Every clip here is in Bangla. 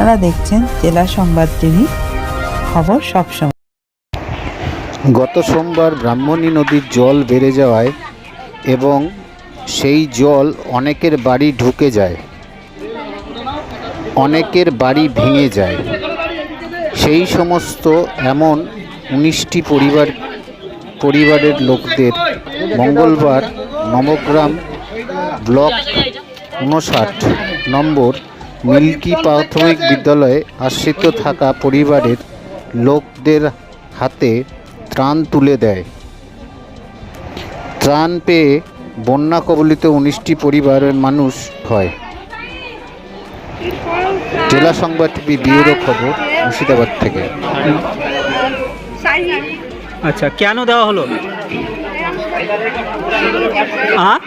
আপনারা দেখছেন জেলা সংবাদ টিভি, খবর সবসময় গত সোমবার ব্রাহ্মণী নদীর জল বেড়ে যাওয়ায় এবং সেই জল অনেকের বাড়ি ঢুকে যায়, অনেকের বাড়ি ভেঙে যায়। সেই সমস্ত এমন উনিশটি পরিবার, পরিবারের লোকদের মঙ্গলবার নবগ্রাম ব্লক উনষাট নম্বর মিল্কি প্রাথমিক বিদ্যালয়ে আশ্রিত থাকা পরিবারের লোকদের হাতে ত্রাণ তুলে দেয়। ত্রাণ পেয়ে বন্যা কবলিত উনিশটি পরিবারের মানুষ হয় জেলা সংবাদ টিভি ব্যুরো খবর মুর্শিদাবাদ থেকে। আচ্ছা কেন দেওয়া হলো? হ্যাঁ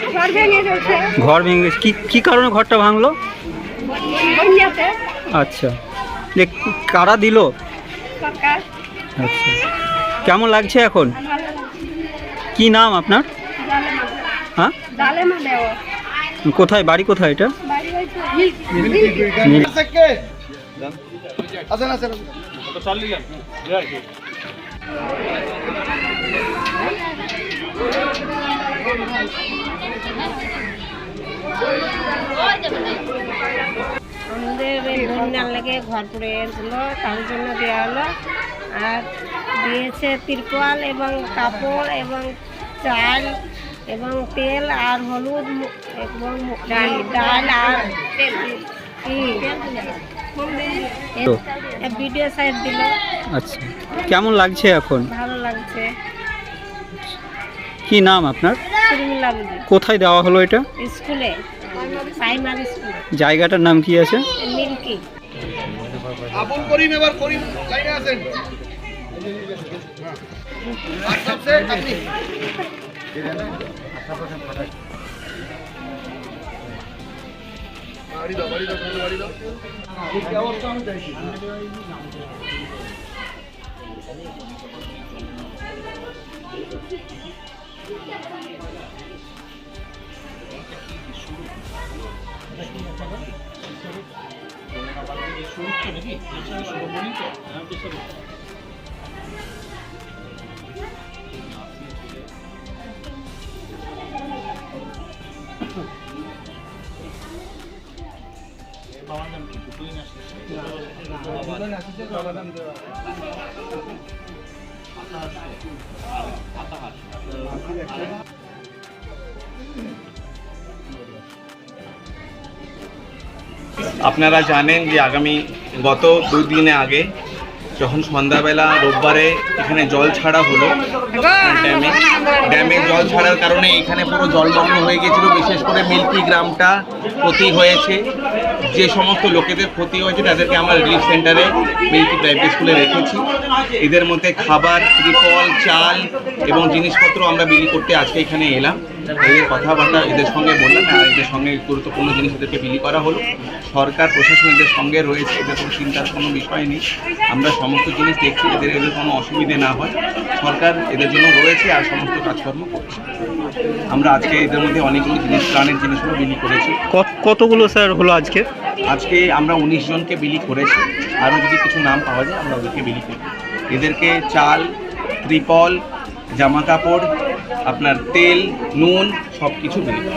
ঘর ভেঙে গেছে। কি কি কারণে ঘরটা ভাঙলো? আচ্ছা। যে কারা দিল? আচ্ছা। কেমন লাগছে এখন? কি নাম আপনার? হ্যাঁ? কোথায় বাড়ি কোথায় এটা? বাড়ি হয়েছে এই লেগে ঘর পড়ে গেছিল তার জন্য দেওয়া হলো। আর দিয়েছে তিরপল এবং কাপড় এবং চাল এবং তেল আর হলুদ এবং ডাল আর ভিডিও সাহেব দিল। আচ্ছা। কেমন লাগছে এখন? ভালো লাগছে। কি নাম আপনার? কোথায় দেওয়া হলো এটা? স্কুলে। জায়গাটার নাম কি আছে? মিল্কি। আপন করিম এবার করিম লাইনে আছেন। সবসে আপনি। আপনারা জানেন যে আগামী গত দুদিনে আগে, যখন সন্ধ্যাবেলা রোববারে এখানে জল ছাড়া হলো, ড্যামে ড্যামে জল ছাড়ার কারণে এখানে পুরো জলমগ্ন হয়ে গেছিল, বিশেষ করে মিল্কি গ্রামটা ক্ষতি হয়েছে। যে সমস্ত লোকেদের ক্ষতি হয়েছে, তাদেরকে আমরা রিলিফ সেন্টারে মিল্কি প্রাইভেট স্কুলে রেখেছি। এদের মধ্যে খাবার, ত্রিপল, চাল এবং জিনিসপত্র আমরা বিলি করতে আজকে এখানে এলাম। এদের কথাবার্তা এদের সঙ্গে বললাম আর এদের সঙ্গে গুরুত্বপূর্ণ জিনিস এদেরকে বিলি করা হলো। সরকার প্রশাসন এদের সঙ্গে রয়েছে এদের কোনো চিন্তার কোনো বিষয় নেই। আমরা সমস্ত জিনিস দেখছি এদের এদের কোনো অসুবিধে না হয়। সরকার এদের জন্য রয়েছে আর সমস্ত কাজকর্ম করছে। আমরা আজকে এদের মধ্যে অনেকগুলো জিনিস প্রাণের জিনিসগুলো বিলি করেছি। কত- কতগুলো স্যার হলো আজকে? আজকে আমরা উনিশ জনকে বিলি করেছি। আরও যদি কিছু নাম পাওয়া যায় আমরা ওদেরকে বিলি করি। এদেরকে চাল ত্রিপল জামা কাপড় আপনার তেল নুন সব কিছু হয়েছে।